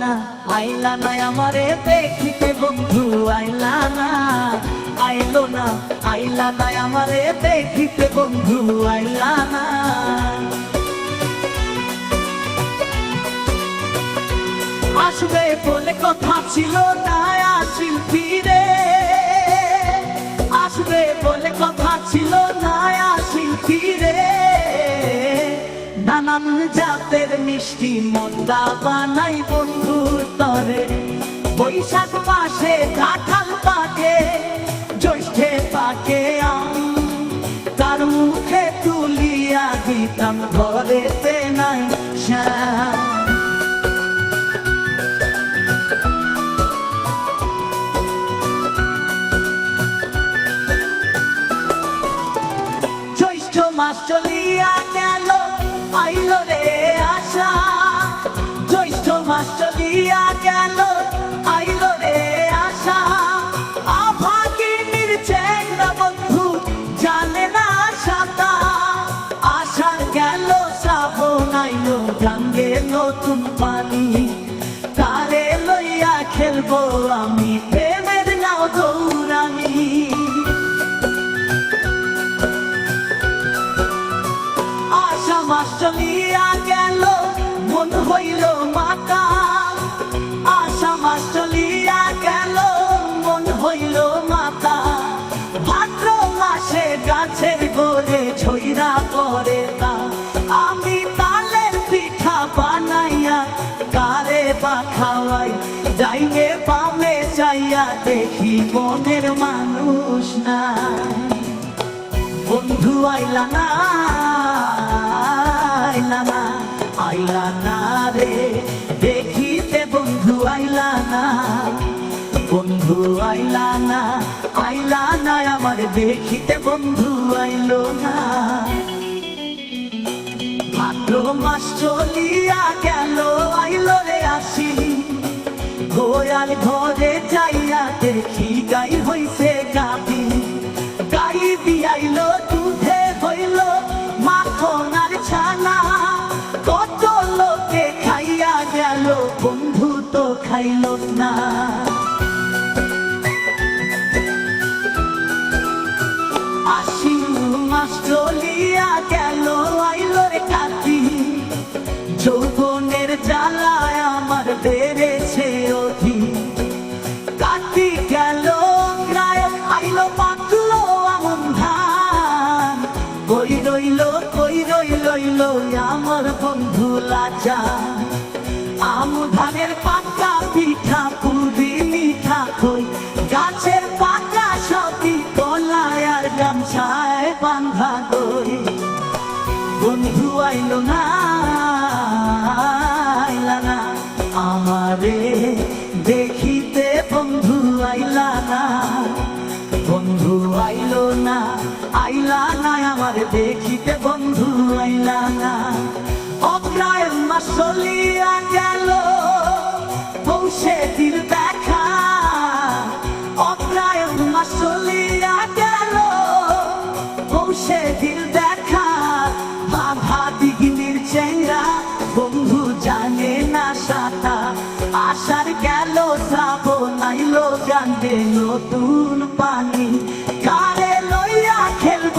না, আইলা আমারে দেখিতে বন্ধু, আইলা না। আইলো না, আইলা আমারে দেখিতে বন্ধু, আইলা আসবে বলে কথা ছিল তাই আসিল ফিরে নানান জাতের মিষ্টি মন্দা বানাই বন্ধুর তরে। বৈশাখ মাসে কাঁঠাল পাকে, জ্যৈষ্ঠে পাকে আম। তার মুখে তুলিয়া দিতাম, ঘরেতে নাই শ্যাম। মাস খেলব আমি। প্রেমের নাও দৌড়ানি। আশা মাস চলিয়া গেল, মন হইল মাতা। আশা মাস চলিয়া গেল কারে বা খাওয়াই যাইয়ে পামে চাইয়া দেখি মনের মানুষ নাই। বন্ধু আইলা না আইলা না আইলা না রে। দেখিতে বন্ধু আইলা না, বন্ধু আইলা না আইলা না আমার দেখিতে বন্ধু আইলো না। ভাদ্র মাস চলিয়া গেল রে আসি গোয়াল ঘরে যাইয়া দেখি, গাই হইছে গাবি গাই দিয়াইল দুধে হইল মাখনার ছানা। কত লোকে খাইয়া গেল, বন্ধু তো খাইল না। লাজা আম ধানের পাকা পিঠা পুরি মিঠা খই। গাছের পাকা সবই কলায় আর গামছায় বান্ধা দই। বন্ধু আইলো না, আইলা না। আমারে দেখিতে বন্ধু আইলা না। বন্ধু আইলো না, আইলা না। আমার দেখিতে বন্ধু আইলা না। অগ্রায় মাস চলিয়া পৌষে দিল দেখা। অগ্রায় মাস চলিয়া পৌষে দিল দেখা। দিগিনির বন্ধু জানে না সাতা গেল শ্রাবণ আইলো গান্ধে নতুন পানি। কারে লইয়া খেলব